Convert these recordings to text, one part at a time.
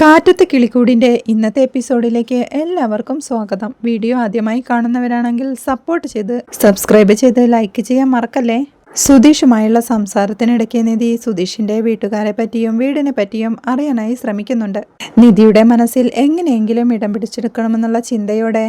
കാറ്റത്ത് കിളിക്കൂടിന്റെ ഇന്നത്തെ എപ്പിസോഡിലേക്ക് എല്ലാവർക്കും സ്വാഗതം. വീഡിയോ ആദ്യമായി കാണുന്നവരാണെങ്കിൽ സപ്പോർട്ട് ചെയ്ത് സബ്സ്ക്രൈബ് ചെയ്ത് ലൈക്ക് ചെയ്യാൻ മറക്കല്ലേ? സുധീഷുമായുള്ള സംസാരത്തിനിടയ്ക്ക് നിധി സുധീഷിന്റെ വീട്ടുകാരെ പറ്റിയും വീടിനെ പറ്റിയും അറിയാനായി ശ്രമിക്കുന്നുണ്ട്. നിധിയുടെ മനസ്സിൽ എങ്ങനെയെങ്കിലും ഇടം പിടിച്ചെടുക്കണമെന്നുള്ള ചിന്തയോടെ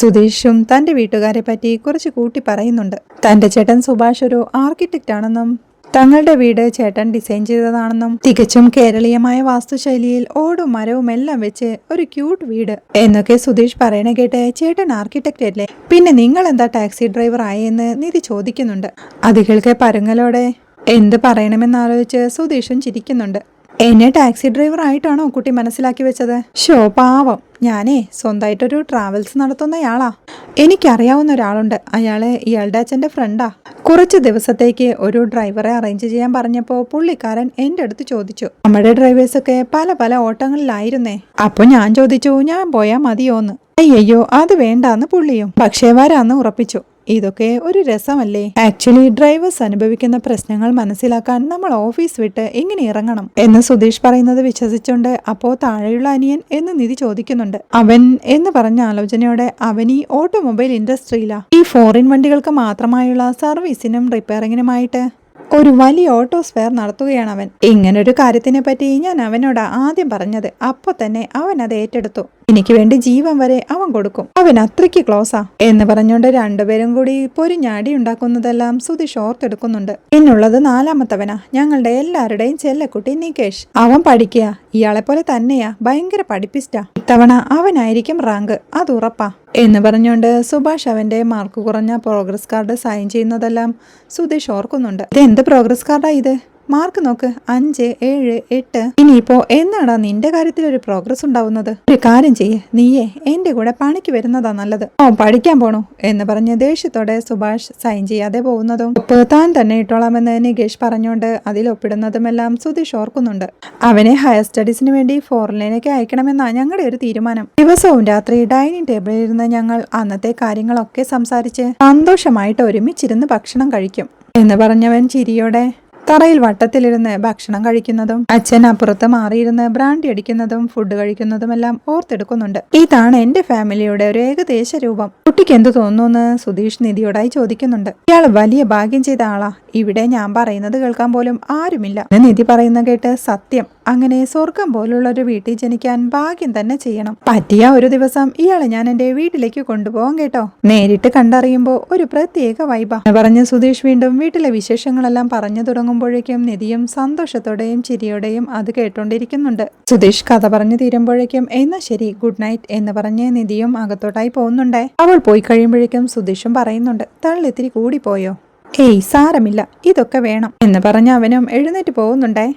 സുധീഷും തന്റെ വീട്ടുകാരെ പറ്റി കുറച്ച് കൂട്ടി പറയുന്നുണ്ട്. തന്റെ ചേട്ടൻ സുഭാഷ് ഒരു ആർക്കിടെക്റ്റ് ആണെന്നും തങ്ങളുടെ വീട് ചേട്ടൻ ഡിസൈൻ ചെയ്തതാണെന്നും തികച്ചും കേരളീയമായ വാസ്തുശൈലിയിൽ ഓടും മരവും എല്ലാം വെച്ച് ഒരു ക്യൂട്ട് വീട്. എന്നൊക്കെ സുധീഷ് പറയണ കേട്ട് ചേട്ടൻ ആർക്കിടെക്റ്റ് അല്ലേ? പിന്നെ നിങ്ങൾ എന്താ ടാക്സി ഡ്രൈവർ ആയെന്ന് നിധി ചോദിക്കുന്നുണ്ട്. അതികൾക്ക് കേൾക്കെ പരുങ്ങലോടെ എന്ത് പറയണമെന്നാലോചിച്ച് സുധീഷും ചിരിക്കുന്നുണ്ട്. എന്നെ ടാക്സി ഡ്രൈവർ ആയിട്ടാണോ കുട്ടി മനസ്സിലാക്കി വെച്ചത്? ഷോ പാവം. ഞാനേ സ്വന്തമായിട്ടൊരു ട്രാവൽസ് നടത്തുന്നയാളാ എനിക്കറിയാവുന്ന ഒരാളുണ്ട്. അയാളെ ഇയാളുടെ അച്ഛന്റെ ഫ്രണ്ടാ. കുറച്ച് ദിവസത്തേക്ക് ഒരു ഡ്രൈവറെ അറേഞ്ച് ചെയ്യാൻ പറഞ്ഞപ്പോൾ പുള്ളിക്കാരൻ എന്റെ അടുത്ത് ചോദിച്ചു. നമ്മുടെ ഡ്രൈവേഴ്സൊക്കെ പല പല ഓട്ടങ്ങളിലായിരുന്നേ. അപ്പോൾ ഞാൻ ചോദിച്ചു ഞാൻ പോയാൽ മതിയോന്ന്? അയ്യോ അത് വേണ്ടാന്ന് പുള്ളിയും. പക്ഷേ വരാന്ന് ഉറപ്പിച്ചു. ഇതൊക്കെ ഒരു രസമല്ലേ? ആക്ച്വലി ഡ്രൈവേഴ്സ് അനുഭവിക്കുന്ന പ്രശ്നങ്ങൾ മനസ്സിലാക്കാൻ നമ്മൾ ഓഫീസ് വിട്ട് എങ്ങനെ ഇറങ്ങണം എന്ന് സുധീഷ് പറയുന്നത് വിശ്വസിച്ചുകൊണ്ട് അപ്പോ താഴെയുള്ള അനിയൻ എന്ന് നിധി ചോദിക്കുന്നുണ്ട്. അവൻ എന്ന് പറഞ്ഞ ആലോചനയോടെ അവൻ ഈ ഓട്ടോമൊബൈൽ ഇൻഡസ്ട്രിയിലാ. ഈ ഫോറിൻ വണ്ടികൾക്ക് മാത്രമായുള്ള സർവീസിനും റിപ്പയറിങ്ങിനുമായിട്ട് ഒരു വലിയ ഓട്ടോ സ്പെയർ നടത്തുകയാണ് അവൻ. ഇങ്ങനൊരു കാര്യത്തിനെ പറ്റി ഞാൻ അവനോട് ആദ്യം പറഞ്ഞത് അപ്പോൾ തന്നെ അവൻ അത് ഏറ്റെടുത്തു. എനിക്ക് വേണ്ടി ജീവൻ വരെ അവൻ കൊടുക്കും. അവൻ അത്രയ്ക്ക് ക്ലോസാ. എന്ന് പറഞ്ഞുകൊണ്ട് രണ്ടുപേരും കൂടി പൊരിഞ്ഞാടി ഉണ്ടാക്കുന്നതെല്ലാം സുധീഷ് ഓർത്തെടുക്കുന്നുണ്ട്. പിന്നുള്ളത് നാലാമത്തവനാ. ഞങ്ങളുടെ എല്ലാവരുടെയും ചെല്ലക്കുട്ടി നികേഷ്. അവൻ പഠിക്കുക ഇയാളെ പോലെ തന്നെയാ. ഭയങ്കര പഠിപ്പിസ്റ്റാ. ഇത്തവണ അവനായിരിക്കും റാങ്ക്. അത് ഉറപ്പാ. എന്ന് പറഞ്ഞുകൊണ്ട് സുഭാഷ് അവന്റെ മാർക്ക് കുറഞ്ഞ പ്രോഗ്രസ് കാർഡ് സൈൻ ചെയ്യുന്നതെല്ലാം സുധീഷ് ഓർക്കുന്നുണ്ട്. ഇത് എന്ത് പ്രോഗ്രസ് കാർഡാ ഇത്? മാർക്ക് നോക്ക്. അഞ്ച് ഏഴ് എട്ട്. ഇനിയിപ്പോ എന്നാടാ നിന്റെ കാര്യത്തിൽ ഒരു പ്രോഗ്രസ് ഉണ്ടാവുന്നത്? ഒരു കാര്യം ചെയ്യ്. നീയേ എന്റെ കൂടെ പണിക്ക് വരുന്നതാ നല്ലത്. ഓ പഠിക്കാൻ പോണു എന്ന് പറഞ്ഞ് ദേഷ്യത്തോടെ സുഭാഷ് സൈൻ ചെയ്യാതെ പോകുന്നതും ഒപ്പ് താൻ തന്നെ ഇട്ടോളാമെന്ന് നികേഷ് പറഞ്ഞുകൊണ്ട് അതിൽ ഒപ്പിടുന്നതുമെല്ലാം സുധീഷ് ഓർക്കുന്നുണ്ട്. അവനെ ഹയർ സ്റ്റഡീസിന് വേണ്ടി ഫോറിനിലേക്ക് അയക്കണമെന്നാ ഞങ്ങളുടെ ഒരു തീരുമാനം. ദിവസവും രാത്രി ഡൈനിങ് ടേബിളിൽ ഇരുന്ന് ഞങ്ങൾ അന്നത്തെ കാര്യങ്ങളൊക്കെ സംസാരിച്ച് സന്തോഷമായിട്ട് ഒരുമിച്ചിരുന്ന് ഭക്ഷണം കഴിക്കും എന്ന് പറഞ്ഞവൻ ചിരിയോടെ തറയിൽ വട്ടത്തിലിരുന്ന് ഭക്ഷണം കഴിക്കുന്നതും അച്ഛൻ അപ്പുറത്ത് മാറിയിരുന്ന് ബ്രാൻഡി അടിക്കുന്നതും ഫുഡ് കഴിക്കുന്നതും എല്ലാം ഓർത്തെടുക്കുന്നുണ്ട്. ഇതാണ് എന്റെ ഫാമിലിയുടെ ഒരു ഏകദേശ രൂപം. കുട്ടിക്ക് എന്ത് തോന്നുന്നു സുധീഷ് നിധിയോടായി ചോദിക്കുന്നുണ്ട്. ഇയാൾ വലിയ ഭാഗ്യം ചെയ്ത ആളാ. ഇവിടെ ഞാൻ പറയുന്നത് കേൾക്കാൻ പോലും ആരുമില്ല. നിധി പറയുന്ന കേട്ട് സത്യം അങ്ങനെ സ്വർഗം പോലുള്ള ഒരു വീട്ടിൽ ജനിക്കാൻ ഭാഗ്യം തന്നെ ചെയ്യണം. പറ്റിയ ഒരു ദിവസം ഇയാളെ ഞാൻ എന്റെ വീട്ടിലേക്ക് കൊണ്ടുപോകാൻ കേട്ടോ. നേരിട്ട് കണ്ടറിയുമ്പോൾ ഒരു പ്രത്യേക വൈബ പറഞ്ഞ് സുധീഷ് വീണ്ടും വീട്ടിലെ വിശേഷങ്ങളെല്ലാം പറഞ്ഞു തുടങ്ങുമ്പോഴേക്കും നിധിയും സന്തോഷത്തോടെയും ചിരിയോടെയും അത് കേട്ടോണ്ടിരിക്കുന്നുണ്ട്. സുധീഷ് കഥ പറഞ്ഞു തീരുമ്പോഴേക്കും എന്നാ ശരി ഗുഡ് നൈറ്റ് എന്ന് പറഞ്ഞ് നിധിയും അകത്തോട്ടായി പോകുന്നുണ്ടേ. അവൾ പോയി കഴിയുമ്പോഴേക്കും സുധീഷും പറയുന്നുണ്ട് തള്ളിത്തിരി കൂടിപ്പോയോ ഏയ് സാരമില്ല. ഇതൊക്കെ വേണം. എന്ന് പറഞ്ഞ് അവനും എഴുന്നേറ്റ് പോകുന്നുണ്ടേ.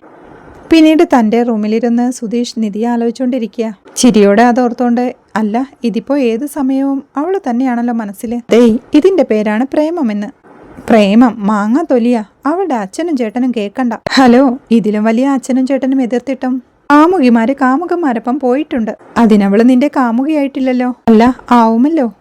പിന്നീട് തന്റെ റൂമിലിരുന്ന് സുധീഷ് നിധി ആലോചിച്ചുകൊണ്ടിരിക്കുക ചിരിയോടെ അതോർത്തോണ്ട് അല്ല ഇതിപ്പോ ഏത് സമയവും അവൾ തന്നെയാണല്ലോ മനസ്സിൽ ദേയ് ഇതിന്റെ പേരാണ് പ്രേമമെന്ന്. പ്രേമം? മാങ്ങ തൊലിയ? അവളുടെ അച്ഛനും ചേട്ടനും കേൾക്കണ്ട ഹലോ ഇതിലും വലിയ അച്ഛനും ചേട്ടനും എതിർത്തിട്ടും കാമുകിമാര് കാമുകന്മാരൊപ്പം പോയിട്ടുണ്ട്. അതിനവൾ നിന്റെ കാമുകിയായിട്ടില്ലല്ലോ. അല്ല ആവുമല്ലോ.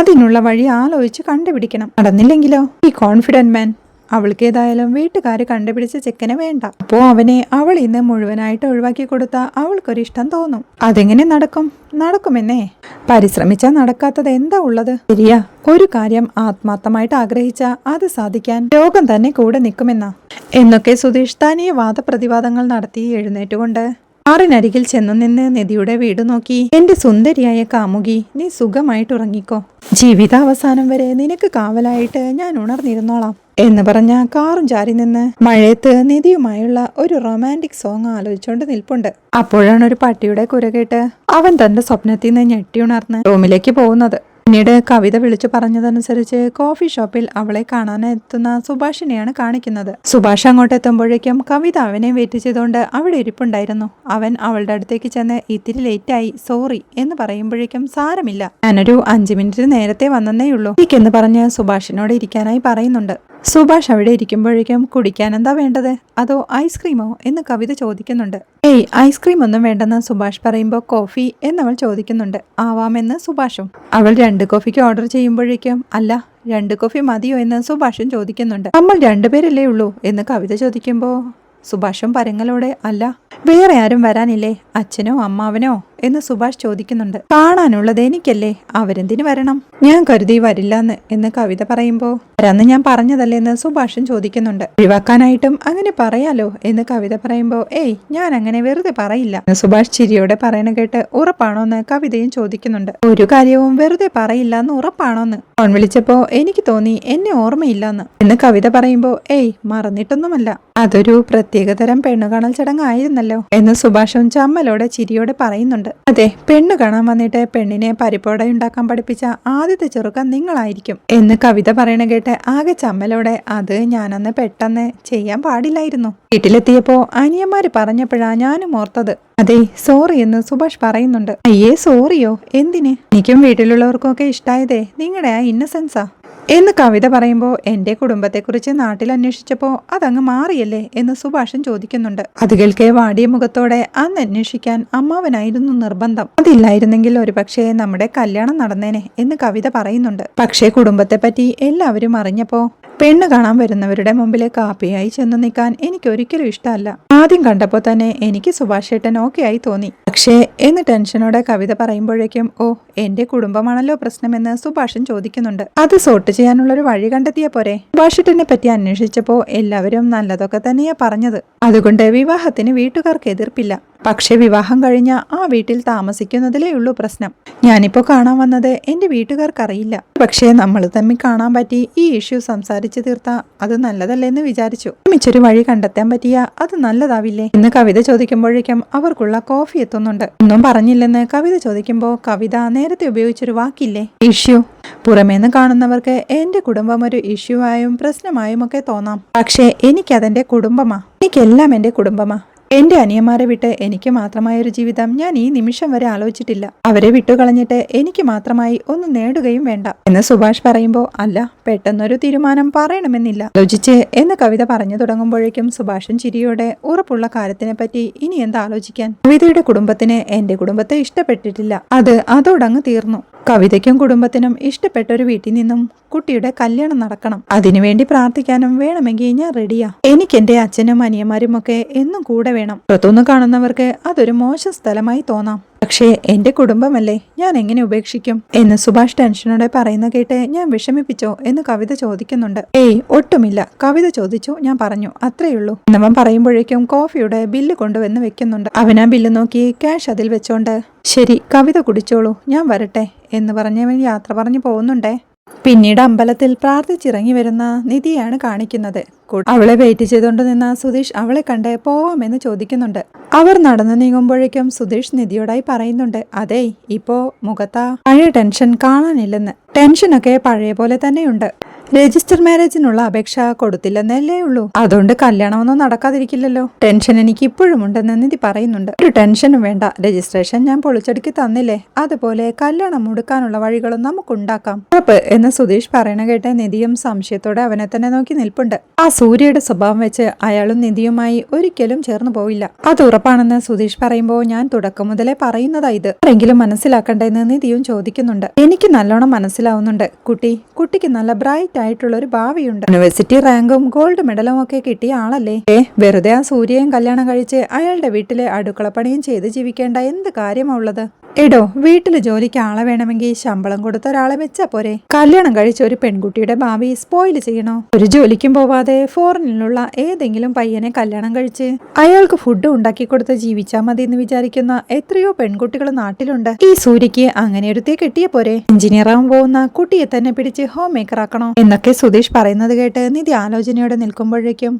അതിനുള്ള വഴി ആലോചിച്ച് കണ്ടുപിടിക്കണം. നടന്നില്ലെങ്കിലോ? ഈ കോൺഫിഡന്റ് മാൻ അവൾക്ക് ഏതായാലും വീട്ടുകാർ കണ്ടുപിടിച്ച ചെക്കനെ വേണ്ട. അപ്പോ അവനെ അവൾ ഇന്ന് മുഴുവനായിട്ട് ഒഴിവാക്കി കൊടുത്ത അവൾക്കൊരു ഇഷ്ടം തോന്നും. അതെങ്ങനെ നടക്കും? നടക്കുമെന്നേ. പരിശ്രമിച്ചാൽ നടക്കാത്തത് എന്താ ഉള്ളത്? ശരിയാ. ഒരു കാര്യം ആത്മാർത്ഥമായിട്ട് ആഗ്രഹിച്ച അത് സാധിക്കാൻ രോഗം തന്നെ കൂടെ നിൽക്കുമെന്നാ. എന്നൊക്കെ സുധീഷ് തനിയെ വാദപ്രതിവാദങ്ങൾ നടത്തി എഴുന്നേറ്റുകൊണ്ട് ആറിനരികിൽ ചെന്നു നിന്ന് നിധിയുടെ വീട് നോക്കി. എന്റെ സുന്ദരിയായ കാമുകി നീ സുഖമായിട്ട് ഉറങ്ങിക്കോ. ജീവിതാവസാനം വരെ നിനക്ക് കാവലായിട്ട് ഞാൻ ഉണർന്നിരുന്നോളാം എന്ന് പറഞ്ഞ കാറും ചാരി നിന്ന് മഴയത്ത് നിധിയുമായുള്ള ഒരു റൊമാന്റിക് സോങ് ആലോചിച്ചുകൊണ്ട് നിൽപ്പുണ്ട്. അപ്പോഴാണ് ഒരു പട്ടിയുടെ കുര കേട്ട് അവൻ തന്റെ സ്വപ്നത്തിൽ നിന്ന് ഞെട്ടിയുണർന്ന് റൂമിലേക്ക് പോകുന്നത്. പിന്നീട് കവിത വിളിച്ചു പറഞ്ഞതനുസരിച്ച് കോഫി ഷോപ്പിൽ അവളെ കാണാൻ എത്തുന്ന സുഭാഷിനെയാണ് കാണിക്കുന്നത്. സുഭാഷ് അങ്ങോട്ട് എത്തുമ്പോഴേക്കും കവിത അവനെ വെയിറ്റ് ചെയ്തുകൊണ്ട് അവിടെ ഇരിപ്പുണ്ടായിരുന്നു. അവൻ അവളുടെ അടുത്തേക്ക് ചെന്ന് ഇത്തിരി ലേറ്റായി സോറി എന്ന് പറയുമ്പോഴേക്കും സാരമില്ല. ഞാനൊരു അഞ്ചു മിനിറ്റ് നേരത്തെ വന്നേയുള്ളൂ എന്ന് പറഞ്ഞ് സുഭാഷിനോട് ഇരിക്കാനായി പറയുന്നുണ്ട്. സുഭാഷ് അവിടെ ഇരിക്കുമ്പോഴേക്കും കുടിക്കാൻ എന്താ വേണ്ടത്? അതോ ഐസ്ക്രീമോ എന്ന് കവിത ചോദിക്കുന്നുണ്ട്. ഏയ് ഐസ്ക്രീം ഒന്നും വേണ്ടെന്ന് സുഭാഷ് പറയുമ്പോൾ കോഫി എന്നവൾ ചോദിക്കുന്നുണ്ട്. ആവാമെന്ന് സുഭാഷും. അവൾ രണ്ട് കോഫിക്ക് ഓർഡർ ചെയ്യുമ്പോഴേക്കും അല്ല രണ്ട് കോഫി മതിയോ? എന്ന് സുഭാഷൻ ചോദിക്കുന്നുണ്ട്. നമ്മൾ രണ്ടുപേരല്ലേ ഉള്ളൂ? എന്ന് കവിത ചോദിക്കുമ്പോൾ സുഭാഷും പരങ്ങളോടെ അല്ല വേറെ ആരും വരാനില്ലേ? അച്ഛനോ അമ്മാവനോ? എന്ന് സുഭാഷ് ചോദിക്കുന്നുണ്ട്. കാണാനുള്ളത് എനിക്കല്ലേ? അവരെന്തിനു വരണം? ഞാൻ കരുതി വരില്ലെന്ന് എന്ന് കവിത പറയുമ്പോ. വരാന്ന് ഞാൻ പറഞ്ഞതല്ലേ? എന്ന് സുഭാഷും ചോദിക്കുന്നുണ്ട്. ഒഴിവാക്കാനായിട്ടും അങ്ങനെ പറയാലോ? എന്ന് കവിത പറയുമ്പോ. ഏയ് ഞാൻ അങ്ങനെ വെറുതെ പറയില്ല സുഭാഷ് ചിരിയോടെ പറയണ കേട്ട് ഉറപ്പാണോ എന്ന് കവിതയും ചോദിക്കുന്നുണ്ട്. ഒരു കാര്യവും വെറുതെ പറയില്ല എന്ന് ഉറപ്പാണോന്ന് ഫോൺ വിളിച്ചപ്പോ എനിക്ക് തോന്നി എന്നെ ഓർമ്മയില്ലെന്ന് എന്ന് കവിത പറയുമ്പോ. ഏയ് മറന്നിട്ടൊന്നുമല്ല. അതൊരു പ്രത്യേകതരം പെണ്ണുകാണൽ ചടങ്ങായിരുന്നല്ലോ എന്ന് സുഭാഷും ചമ്മലോടെ ചിരിയോടെ പറയുന്നുണ്ട്. അതെ പെണ്ണ് കാണാൻ വന്നിട്ട് പെണ്ണിനെ പരിപ്പോട ഉണ്ടാക്കാൻ പഠിപ്പിച്ച ആദ്യത്തെ ചെറുക്കൻ നിങ്ങളായിരിക്കും. എന്ന് കവിത പറയണ കേട്ട് ആകെ ചമ്മലോടെ അത് ഞാനന്ന് പെട്ടെന്ന് ചെയ്യാൻ പാടില്ലായിരുന്നു. വീട്ടിലെത്തിയപ്പോ അനിയന്മാര് പറഞ്ഞപ്പോഴാ ഞാനും ഓർത്തത്. അതെ സോറി എന്ന് സുഭാഷ് പറയുന്നുണ്ട്. അയ്യേ സോറിയോ എന്തിന്? എനിക്കും വീട്ടിലുള്ളവർക്കും ഒക്കെ ഇഷ്ടായതേ നിങ്ങളുടെ ആ ഇന്നസെൻസാ എന്ന് കവിത പറയുമ്പോൾ എന്റെ കുടുംബത്തെക്കുറിച്ച് നാട്ടിൽ അന്വേഷിച്ചപ്പോൾ അതങ്ങ് മാറിയല്ലേ എന്ന് സുഭാഷൻ ചോദിക്കുന്നുണ്ട്. അത് കേൾക്കെ വാടിയ മുഖത്തോടെ അന്ന് അന്വേഷിക്കാൻ അമ്മാവനായിരുന്നു നിർബന്ധം. അതില്ലായിരുന്നെങ്കിൽ ഒരുപക്ഷെ നമ്മുടെ കല്യാണം നടന്നേനെ എന്ന് കവിത പറയുന്നുണ്ട്. പക്ഷേ കുടുംബത്തെ പറ്റി എല്ലാവരും അറിഞ്ഞപ്പോ പെണ്ണ് കാണാൻ വരുന്നവരുടെ മുമ്പിൽ കാപ്പിയായി ചെന്ന് നിൽക്കാൻ എനിക്ക് ഒരിക്കലും ഇഷ്ടമല്ല. ആദ്യം കണ്ടപ്പോൾ തന്നെ എനിക്ക് സുഭാഷ് ഏട്ടൻ ഓക്കെ ആയി തോന്നി. പക്ഷേ എന്ന് ടെൻഷനോടെ കവിത പറയുമ്പോഴേക്കും ഓ എന്റെ കുടുംബമാണല്ലോ പ്രശ്നമെന്ന് സുഭാഷൻ ചോദിക്കുന്നുണ്ട്. അത് സോർട്ട് ചെയ്യാനുള്ളൊരു വഴി കണ്ടെത്തിയ പോരെ? സുഭാഷിട്ടിനെ പറ്റി അന്വേഷിച്ചപ്പോൾ എല്ലാവരും നല്ലതൊക്കെ തന്നെയാ പറഞ്ഞത്. അതുകൊണ്ട് വിവാഹത്തിന് വീട്ടുകാർക്ക് എതിർപ്പില്ല. പക്ഷെ വിവാഹം കഴിഞ്ഞ ആ വീട്ടിൽ താമസിക്കുന്നതിലേ ഉള്ളൂ പ്രശ്നം. ഞാനിപ്പോ കാണാൻ വന്നത് എന്റെ വീട്ടുകാർക്കറിയില്ല. പക്ഷേ നമ്മൾ തമ്മിൽ കാണാൻ പറ്റി ഈ ഇഷ്യൂ സംസാരിച്ചു തീർത്ത അത് നല്ലതല്ലെന്ന് വിചാരിച്ചു. മിച്ചൊരു വഴി കണ്ടെത്താൻ പറ്റിയ അത് നല്ലതാവില്ലേ? ഇന്ന് കവിത ചോദിക്കുമ്പോഴേക്കും അവർക്കുള്ള കോഫി എത്തുന്നുണ്ട്. ഒന്നും പറഞ്ഞില്ലെന്ന് കവിത ചോദിക്കുമ്പോൾ കവിത നേരത്തെ ഉപയോഗിച്ചൊരു വാക്കില്ലേ? ഇഷ്യൂ. പുറമേന്ന് കാണുന്നവർക്ക് എന്റെ കുടുംബം ഒരു ഇഷ്യൂ ആയും പ്രശ്നമായും ഒക്കെ തോന്നാം. പക്ഷേ എനിക്കതെന്റെ കുടുംബമാ. എനിക്കെല്ലാം എന്റെ കുടുംബമാ. എന്റെ അനിയന്മാരെ വിട്ട് എനിക്ക് മാത്രമായ ഒരു ജീവിതം ഞാൻ ഈ നിമിഷം വരെ ആലോചിച്ചിട്ടില്ല. അവരെ വിട്ടുകളഞ്ഞിട്ട് എനിക്ക് മാത്രമായി ഒന്നും നേടുകയും വേണ്ട എന്ന് സുഭാഷ് പറയുമ്പോൾ അല്ല പെട്ടെന്നൊരു തീരുമാനം പറയണമെന്നില്ല. ആലോചിച്ച് എന്ന് കവിത പറഞ്ഞു തുടങ്ങുമ്പോഴേക്കും സുഭാഷൻ ചിരിയോടെ ഉറപ്പുള്ള കാര്യത്തിനെ പറ്റി ഇനി എന്താ ആലോചിക്കാൻ? കവിതയുടെ കുടുംബത്തിന് എന്റെ കുടുംബത്തെ ഇഷ്ടപ്പെട്ടിട്ടില്ല. അത് അതോടങ്ങ് തീർന്നു. കവിതയ്ക്കും കുടുംബത്തിനും ഇഷ്ടപ്പെട്ട ഒരു വീട്ടിൽ നിന്നും കുട്ടിയുടെ കല്യാണം നടക്കണം. അതിനുവേണ്ടി പ്രാർത്ഥിക്കാനും വേണമെങ്കിൽ ഞാൻ റെഡിയാ. എനിക്ക് എന്റെ അച്ഛനും അനിയന്മാരും ഒക്കെ എന്നും കൂടെ വേണം. പുറത്തുനിന്ന് കാണുന്നവർക്ക് അതൊരു മോശം സ്ഥലമായി തോന്നാം. പക്ഷേ എന്റെ കുടുംബമല്ലേ? ഞാൻ എങ്ങനെ ഉപേക്ഷിക്കും? എന്ന് സുഭാഷ് ടെൻഷനോടെ പറയുന്ന കേട്ട് ഞാൻ വിഷമിപ്പിച്ചോ എന്ന് കവിത ചോദിക്കുന്നുണ്ട്. ഏയ് ഒട്ടുമില്ല. കവിത ചോദിച്ചു ഞാൻ പറഞ്ഞു അത്രയുള്ളൂ എന്നവൻ പറയുമ്പോഴേക്കും കോഫിയുടെ ബില്ല് കൊണ്ടുവന്ന് വെക്കുന്നുണ്ട്. അവൻ ആ ബില്ല് നോക്കി ക്യാഷ് അതിൽ വെച്ചോണ്ട് ശരി കവിത കുടിച്ചോളൂ ഞാൻ വരട്ടെ എന്ന് പറഞ്ഞവൻ യാത്ര പറഞ്ഞു പോകുന്നുണ്ടേ. പിന്നീട് അമ്പലത്തിൽ പ്രാർത്ഥിച്ചിറങ്ങി വരുന്ന നിധിയാണ് കാണിക്കുന്നത്. അവളെ വെയിറ്റ് ചെയ്തുകൊണ്ട് നിന്ന സുധീഷ് അവളെ കണ്ട് പോവാമെന്ന് ചോദിക്കുന്നുണ്ട്. അവർ നടന്നു നീങ്ങുമ്പോഴേക്കും സുധീഷ് നിധിയോടായി പറയുന്നുണ്ട് അതെ ഇപ്പോ മുഖത്താ പഴയ ടെൻഷൻ കാണാനില്ലെന്ന്. ടെൻഷനൊക്കെ പഴയ പോലെ തന്നെയുണ്ട്. രജിസ്റ്റർ മാരേജിനുള്ള അപേക്ഷ കൊടുത്തില്ലെന്നല്ലേ ഉള്ളൂ. അതുകൊണ്ട് കല്യാണമൊന്നും നടക്കാതിരിക്കില്ലല്ലോ. ടെൻഷൻ എനിക്ക് ഇപ്പോഴും ഉണ്ടെന്ന് നിധി പറയുന്നുണ്ട്. ഒരു ടെൻഷനും വേണ്ട. രജിസ്ട്രേഷൻ ഞാൻ പൊളിച്ചടുക്കി തന്നില്ലേ? അതുപോലെ കല്യാണം മുടുക്കാനുള്ള വഴികളും നമുക്കുണ്ടാക്കാം. ഉറപ്പ് എന്ന് സുധീഷ് പറയണ കേട്ട നിധിയും സംശയത്തോടെ അവനെ തന്നെ നോക്കി നിൽപ്പുണ്ട്. ആ സൂര്യയുടെ സ്വഭാവം വെച്ച് അയാളും നിധിയുമായി ഒരിക്കലും ചേർന്നു പോവില്ല. അത് ഉറപ്പാണെന്ന് സുധീഷ് പറയുമ്പോൾ ഞാൻ തുടക്കം മുതലേ പറയുന്നതാ ഇത്. ആരെങ്കിലും മനസ്സിലാക്കണ്ടെന്ന് നിധിയും ചോദിക്കുന്നുണ്ട്. എനിക്ക് നല്ലോണം മനസ്സിലാവുന്നുണ്ട്. കുട്ടി കുട്ടിക്ക് നല്ല ബ്രൈറ്റ് ആയിട്ടുള്ള ഒരു ഭാവിയുണ്ട്. യൂണിവേഴ്സിറ്റി റാങ്കും ഗോൾഡ് മെഡലും ഒക്കെ കിട്ടിയ ആളല്ലേ? ഏ വെറുതെ ആ സൂര്യയും കല്യാണം കഴിച്ച് അയാളുടെ വീട്ടിലെ അടുക്കളപ്പണിയും ചെയ്ത് ജീവിക്കേണ്ട എന്ത് കാര്യമാ ഉള്ളത്? എടോ വീട്ടിൽ ജോലിക്ക് ആളെ വേണമെങ്കിൽ ശമ്പളം കൊടുത്ത ഒരാളെ വെച്ചാ പോരെ. കല്യാണം കഴിച്ച ഒരു പെൺകുട്ടിയുടെ ഭാവി സ്പോയിൽ ചെയ്യണോ? ഒരു ജോലിക്കും പോവാതെ ഫോറിനിലുള്ള ഏതെങ്കിലും പയ്യനെ കല്യാണം കഴിച്ച് അയാൾക്ക് ഫുഡ് ഉണ്ടാക്കി കൊടുത്ത് ജീവിച്ചാ മതി എന്ന് വിചാരിക്കുന്ന എത്രയോ പെൺകുട്ടികൾ നാട്ടിലുണ്ട്. ഈ സൂര്യക്ക് അങ്ങനെ ഒരുത്തെ കിട്ടിയ പോരെ. എഞ്ചിനീയർ ആവാൻ പോകുന്ന കുട്ടിയെ തന്നെ പിടിച്ച് ഹോം മേക്കർ ആക്കണോ? എന്നൊക്കെ സുധീഷ് പറയുന്നത് കേട്ട് നിധി ആലോചനയോടെ നിൽക്കുമ്പോഴേക്കും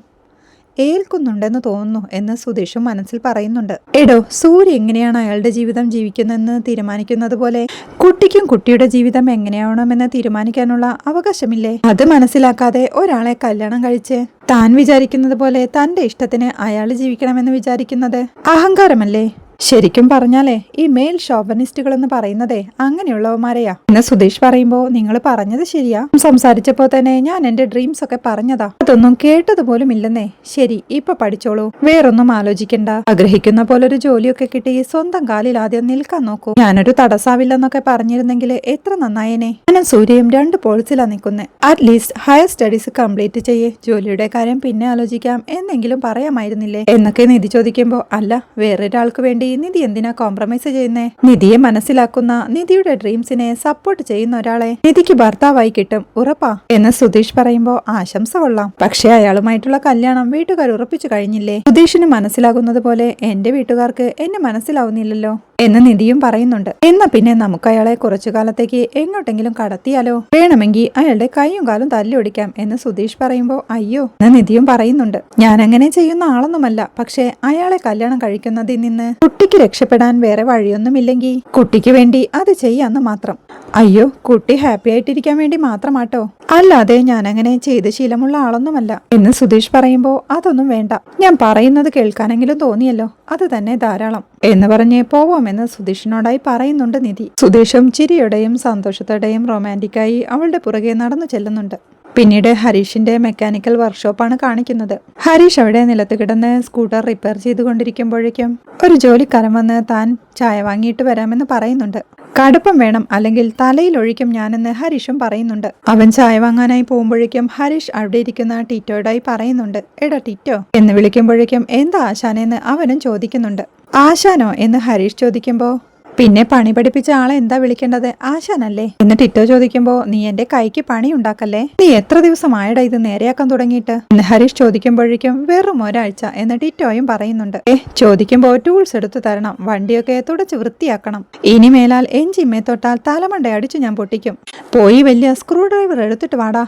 ഏൽക്കുന്നുണ്ടെന്ന് തോന്നുന്നു എന്ന് സുധീഷും മനസ്സിൽ പറയുന്നുണ്ട്. എടോ സൂര്യ എങ്ങനെയാണ് അയാളുടെ ജീവിതം ജീവിക്കുന്നതെന്ന് തീരുമാനിക്കുന്നത് പോലെ? കുട്ടിക്കും കുട്ടിയുടെ ജീവിതം എങ്ങനെയാവണമെന്ന് തീരുമാനിക്കാനുള്ള അവകാശമില്ലേ? അത് മനസ്സിലാക്കാതെ ഒരാളെ കല്യാണം കഴിച്ച് താൻ വിചാരിക്കുന്നത് പോലെ തന്റെ ഇഷ്ടത്തിന് അയാൾ ജീവിക്കണമെന്ന് വിചാരിക്കുന്നത് അഹങ്കാരമല്ലേ? ശരിക്കും പറഞ്ഞാലേ ഈ മെയിൽ ഷോവനിസ്റ്റുകൾ എന്ന് പറയുന്നതേ അങ്ങനെയുള്ളവന്മാരെയാ. എന്ന് സുധീഷ് പറയുമ്പോ നിങ്ങൾ പറഞ്ഞത് ശരിയാ. സംസാരിച്ചപ്പോ തന്നെ ഞാൻ എന്റെ ഡ്രീംസ് ഒക്കെ പറഞ്ഞതാ. അതൊന്നും കേട്ടതുപോലും ഇല്ലെന്നേ ശരി ഇപ്പൊ പഠിച്ചോളൂ. വേറൊന്നും ആലോചിക്കണ്ട. ആഗ്രഹിക്കുന്ന പോലൊരു ജോലിയൊക്കെ കിട്ടി സ്വന്തം കാലിൽ ആദ്യം നിൽക്കാൻ നോക്കൂ. ഞാനൊരു തടസ്സാവില്ലെന്നൊക്കെ പറഞ്ഞിരുന്നെങ്കിൽ എത്ര നന്നായേനെ. ഞാനും സൂര്യയും രണ്ട് പോൾസിലാ നിൽക്കുന്നേ അറ്റ്ലീസ്റ്റ് ഹയർ സ്റ്റഡീസ് കംപ്ലീറ്റ് ചെയ്യേ. ജോലിയുടെ കാര്യം പിന്നെ ആലോചിക്കാം. എന്നെങ്കിലും പറയാമായിരുന്നില്ലേ? എന്നൊക്കെ നിധി ചോദിക്കുമ്പോ അല്ല വേറൊരാൾക്ക് വേണ്ടി നിധി എന്തിനാ കോംപ്രമൈസ് ചെയ്യുന്നേ? നിധിയെ മനസ്സിലാക്കുന്ന നിധിയുടെ ഡ്രീംസിനെ സപ്പോർട്ട് ചെയ്യുന്ന ഒരാളെ നിധിക്ക് ഭർത്താവായി കിട്ടും ഉറപ്പാ. എന്ന് സുധീഷ് പറയുമ്പോ ആശംസ കൊള്ളാം. പക്ഷെ അയാളുമായിട്ടുള്ള കല്യാണം വീട്ടുകാർ ഉറപ്പിച്ചു കഴിഞ്ഞില്ലേ? സുധീഷിന് മനസ്സിലാകുന്നത് പോലെ എന്റെ വീട്ടുകാർക്ക് എന്നെ മനസ്സിലാവുന്നില്ലല്ലോ. എന്ന് നിധിയും പറയുന്നുണ്ട്. എന്നാ പിന്നെ നമുക്ക് അയാളെ കുറച്ചു കാലത്തേക്ക് എങ്ങോട്ടെങ്കിലും കടത്തിയാലോ? വേണമെങ്കിൽ അയാളുടെ കൈയും കാലും തല്ലിയൊടിക്കാം എന്ന് സുധീഷ് പറയുമ്പോ അയ്യോ എന്ന് നിധിയും പറയുന്നുണ്ട്. ഞാൻ അങ്ങനെ ചെയ്യുന്ന ആളൊന്നുമല്ല. പക്ഷേ അയാളെ കല്യാണം കഴിക്കുന്നതിൽ നിന്ന് കുട്ടിക്ക് രക്ഷപ്പെടാൻ വേറെ വഴിയൊന്നുമില്ലെങ്കിൽ കുട്ടിക്ക് വേണ്ടി അത് ചെയ്യാന്ന് മാത്രം. അയ്യോ കുട്ടി ഹാപ്പി ആയിട്ടിരിക്കാൻ വേണ്ടി മാത്രമാട്ടോ? അല്ലാതെ ഞാൻ അങ്ങനെ ചെയ്ത് ശീലമുള്ള ആളൊന്നുമല്ല. എന്ന് സുധീഷ് പറയുമ്പോ അതൊന്നും വേണ്ട. ഞാൻ പറയുന്നത് കേൾക്കാനെങ്കിലും തോന്നിയല്ലോ. അത് തന്നെ ധാരാളം. എന്ന് പറഞ്ഞേ പോവാമെന്ന് സുധീഷിനോടായി പറയുന്നുണ്ട് നിധി. സുധീഷും ചിരിയുടെയും സന്തോഷത്തോടെയും റൊമാന്റിക്കായി അവളുടെ പുറകെ നടന്നു ചെല്ലുന്നുണ്ട്. പിന്നീട് ഹരീഷിന്റെ മെക്കാനിക്കൽ വർക്ക്ഷോപ്പാണ് കാണിക്കുന്നത്. ഹരീഷ് അവിടെ നിലത്ത് കിടന്ന് സ്കൂട്ടർ റിപ്പയർ ചെയ്തുകൊണ്ടിരിക്കുമ്പോഴേക്കും ഒരു ജോലിക്കാരൻ വന്ന് താൻ ചായ വാങ്ങിയിട്ട് വരാമെന്ന് പറയുന്നുണ്ട്. കടുപ്പം വേണം അല്ലെങ്കിൽ തലയിൽ ഒഴിക്കും ഞാനെന്ന് ഹരീഷും പറയുന്നുണ്ട്. അവൻ ചായ വാങ്ങാനായി പോകുമ്പോഴേക്കും ഹരീഷ് അവിടെ ഇരിക്കുന്ന ടിറ്റോയോടായി പറയുന്നുണ്ട്. എടാ ടിറ്റോ എന്ന് വിളിക്കുമ്പോഴേക്കും എന്താ ആശാനെന്ന്? അവനും ചോദിക്കുന്നുണ്ട്. ആശാനോ? എന്ന് ഹരീഷ് ചോദിക്കുമ്പോ പിന്നെ പണി പഠിപ്പിച്ച ആളെ എന്താ വിളിക്കേണ്ടത്? ആശാനല്ലേ? എന്നിട്ട് ടിറ്റോ ചോദിക്കുമ്പോ നീ എന്റെ കൈക്ക് പണി ഉണ്ടാക്കല്ലേ? നീ എത്ര ദിവസം ദിവസമായടാ ഇത് നേരെയാക്കാൻ തുടങ്ങിയിട്ട്? ഹരീഷ് ചോദിക്കുമ്പോഴേക്കും വെറും ഒരാഴ്ച എന്നിട്ട് ഇറ്റോയും പറയുന്നുണ്ട്. ഏ ചോദിക്കുമ്പോ ടൂൾസ് എടുത്തു തരണം. വണ്ടിയൊക്കെ തുടച്ച് വൃത്തിയാക്കണം. ഇനി മേലാൽ എഞ്ചിമ്മെ തൊട്ടാൽ തലമണ്ട അടിച്ചു ഞാൻ പൊട്ടിക്കും. പോയി വലിയ സ്ക്രൂ ഡ്രൈവർ എടുത്തിട്ട് വാടാ.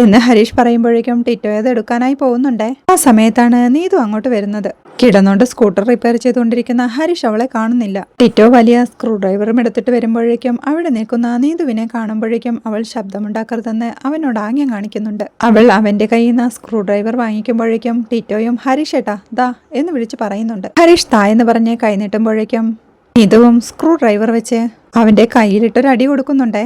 എന്ന് ഹരീഷ് പറയുമ്പോഴേക്കും ടിറ്റോ അത് എടുക്കാനായി പോകുന്നുണ്ടേ. ആ സമയത്താണ് നീതു അങ്ങോട്ട് വരുന്നത്. കിടന്നോണ്ട് സ്കൂട്ടർ റിപ്പയർ ചെയ്തുകൊണ്ടിരിക്കുന്ന ഹരീഷ് അവളെ കാണുന്നില്ല. ടിറ്റോ വലിയ സ്ക്രൂ ഡ്രൈവറും എടുത്തിട്ട് വരുമ്പോഴേക്കും അവിടെ നിൽക്കുന്ന നീതുവിനെ കാണുമ്പോഴേക്കും അവൾ ശബ്ദമുണ്ടാക്കരുതെന്ന് അവനോട് ആംഗ്യം കാണിക്കുന്നുണ്ട്. അവൾ അവന്റെ കയ്യിൽ നിന്ന് സ്ക്രൂ ഡ്രൈവർ വാങ്ങിക്കുമ്പോഴേക്കും ടിറ്റോയും ഹരീഷ് ഏട്ടാ ദാ എന്ന് വിളിച്ച് പറയുന്നുണ്ട്. ഹരീഷ് താ എന്ന് പറഞ്ഞ് കൈ നീട്ടുമ്പോഴേക്കും നീതുവും സ്ക്രൂ ഡ്രൈവർ വെച്ച് അവന്റെ കയ്യിലിട്ടൊരു അടി കൊടുക്കുന്നുണ്ടേ.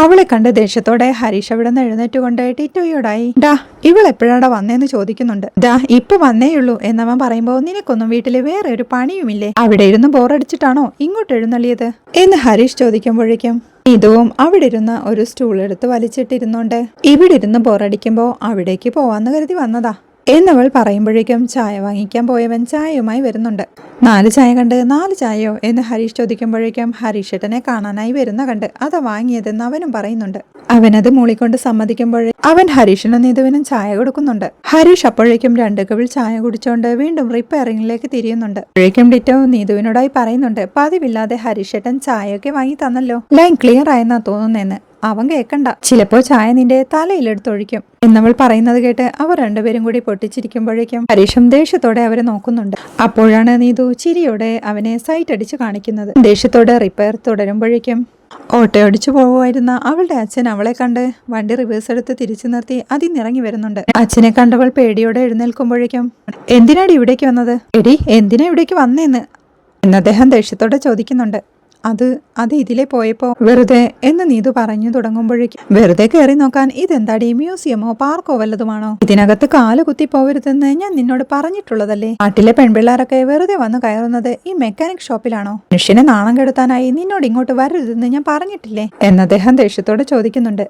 അവളെ കണ്ട് ദേഷ്യത്തോടെ ഹരീഷ് അവിടെ നിന്ന് എഴുന്നേറ്റുകൊണ്ട് ടിറ്റോയോടായി ഡാ ഇവൾ എപ്പോഴാണ് വന്നേന്ന് ചോദിക്കുന്നുണ്ട്. ഡാ ഇപ്പൊ വന്നേയുള്ളൂ എന്നവൻ പറയുമ്പോ നിനക്കൊന്നും വീട്ടിൽ വേറെ ഒരു പണിയുമില്ലേ? അവിടെ ഇരുന്ന് ബോറടിച്ചിട്ടാണോ ഇങ്ങോട്ട് എഴുന്നള്ളിയത്? എന്ന് ഹരീഷ് ചോദിക്കുമ്പോഴേക്കും ഇതുവും അവിടെ ഇരുന്ന് ഒരു സ്റ്റൂൾ എടുത്ത് വലിച്ചിട്ടിരുന്നോണ്ട് ഇവിടെ ഇരുന്ന് ബോറടിക്കുമ്പോ അവിടേക്ക് പോവാന്ന് കരുതി വന്നതാ. എന്നവൾ പറയുമ്പോഴേക്കും ചായ വാങ്ങിക്കാൻ പോയവൻ ചായയുമായി വരുന്നുണ്ട്. നാല് ചായ കണ്ട് നാല് ചായയോ എന്ന് ഹരീഷ് ചോദിക്കുമ്പോഴേക്കും ഹരീഷേട്ടനെ കാണാനായി വരുന്ന കണ്ട് അത് വാങ്ങിയതെന്ന് അവനും പറയുന്നുണ്ട്. അവനത് മൂളിക്കൊണ്ട് സമ്മതിക്കുമ്പോഴേ അവൻ ഹരീഷിനും നീതുവിനും ചായ കൊടുക്കുന്നുണ്ട്. ഹരീഷ് അപ്പോഴേക്കും രണ്ട് കവിൾ ചായ കുടിച്ചോണ്ട് വീണ്ടും റിപ്പയറിംഗിലേക്ക് തിരിയുന്നുണ്ട്. അപ്പോഴേക്കും ഡിറ്റോ നീതുവിനോടായി പറയുന്നുണ്ട് പതിവില്ലാതെ ഹരീഷേട്ടൻ ചായയൊക്കെ വാങ്ങി തന്നല്ലോ. ലൈൻ ക്ലിയർ ആയെന്നാ തോന്നുന്നേന്ന്. അവൻ കേക്കണ്ട. ചിലപ്പോ ചായ നിന്റെ തലയിലെടുത്തൊഴിക്കും. എന്നവൾ പറയുന്നത് കേട്ട് അവർ രണ്ടുപേരും കൂടി പൊട്ടിച്ചിരിക്കുമ്പോഴേക്കും ഹരീഷും ദേഷ്യത്തോടെ അവരെ നോക്കുന്നുണ്ട്. അപ്പോഴാണ് നീതു ചിരിയോടെ അവനെ സൈറ്റ് അടിച്ച് കാണിക്കുന്നത്. ദേഷ്യത്തോടെ റിപ്പയർ തുടരുമ്പോഴേക്കും ഓട്ടോ അടിച്ചു പോകുമായിരുന്ന അവളുടെ അച്ഛൻ അവളെ കണ്ട് വണ്ടി റിവേഴ്സ് എടുത്ത് തിരിച്ചു നിർത്തി അതിന്നിറങ്ങി വരുന്നുണ്ട്. അച്ഛനെ കണ്ടവൾ പേടിയോടെ എഴുന്നേൽക്കുമ്പോഴേക്കും എന്തിനാടി ഇവിടേക്ക് വന്നത്? എടി എന്തിനാ ഇവിടേക്ക് വന്നേന്ന്? എന്ന് അദ്ദേഹം ദേഷ്യത്തോടെ ചോദിക്കുന്നുണ്ട്. അത് അത് ഇതിലെ പോയപ്പോ വെറുതെ എന്ന് നീതു പറഞ്ഞു തുടങ്ങുമ്പോഴേക്കും വെറുതെ കയറി നോക്കാൻ ഇതെന്താടി മ്യൂസിയമോ പാർക്കോ വല്ലതുമാണോ? ഇതിനകത്ത് കാൽ കുത്തി പോവരുതെന്ന് ഞാൻ നിന്നോട് പറഞ്ഞിട്ടുള്ളതല്ലേ? നാട്ടിലെ പെൺപിള്ളേരൊക്കെ വെറുതെ വന്ന് കയറുന്നത് ഈ മെക്കാനിക് ഷോപ്പിലാണോ? മനുഷ്യനെ നാണം കെടുത്താനായി നിന്നോട് ഇങ്ങോട്ട് വരരുതെന്ന് ഞാൻ പറഞ്ഞിട്ടില്ലേ? എന്ന് അദ്ദേഹം ദേഷ്യത്തോടെ ചോദിക്കുന്നുണ്ട്.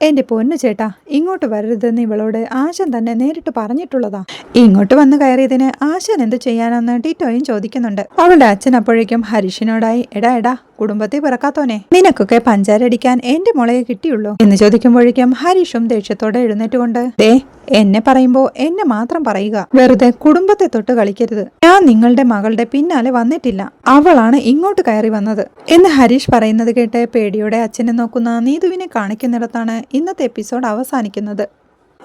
എന്റെ പൊന്നു ചേട്ടാ ഇങ്ങോട്ട് വരരുതെന്ന് ഇവളോട് ആശൻ തന്നെ നേരിട്ട് പറഞ്ഞിട്ടുള്ളതാ. ഇങ്ങോട്ട് വന്ന് കയറിയതിന് ആശൻ എന്ത് ചെയ്യാനെന്ന് ടിറ്റോയും ചോദിക്കുന്നുണ്ട്. അവളുടെ അച്ഛൻ അപ്പോഴേക്കും ഹരീഷിനോടായി എടാ എടാ കുടുംബത്തെ പിറക്കാത്തോനെ നിനക്കൊക്കെ പഞ്ചാരടിക്കാൻ എന്റെ മുളയെ കിട്ടിയുള്ളൂ. എന്ന് ചോദിക്കുമ്പോഴേക്കും ഹരീഷും ദേഷ്യത്തോടെ എഴുന്നേറ്റുകൊണ്ട് ദേ എന്നെ പറയുമ്പോ എന്നെ മാത്രം പറയുക. വെറുതെ കുടുംബത്തെ തൊട്ട് കളിക്കരുത്. ഞാൻ നിങ്ങളുടെ മകളുടെ പിന്നാലെ വന്നിട്ടില്ല. അവളാണ് ഇങ്ങോട്ട് കയറി വന്നത്. എന്ന് ഹരീഷ് പറയുന്നത് കേട്ട് പേടിയോടെ അച്ഛനെ നോക്കുന്ന നീതുവിനെ കാണിക്കുന്നിടത്താണ് ഇന്നത്തെ എപ്പിസോഡ് അവസാനിക്കുന്നത്.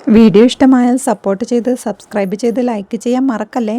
വീഡിയോ ഇഷ്ടമായാൽ സപ്പോർട്ട് ചെയ്ത് സബ്സ്ക്രൈബ് ചെയ്ത് ലൈക്ക് ചെയ്യാൻ മറക്കല്ലേ?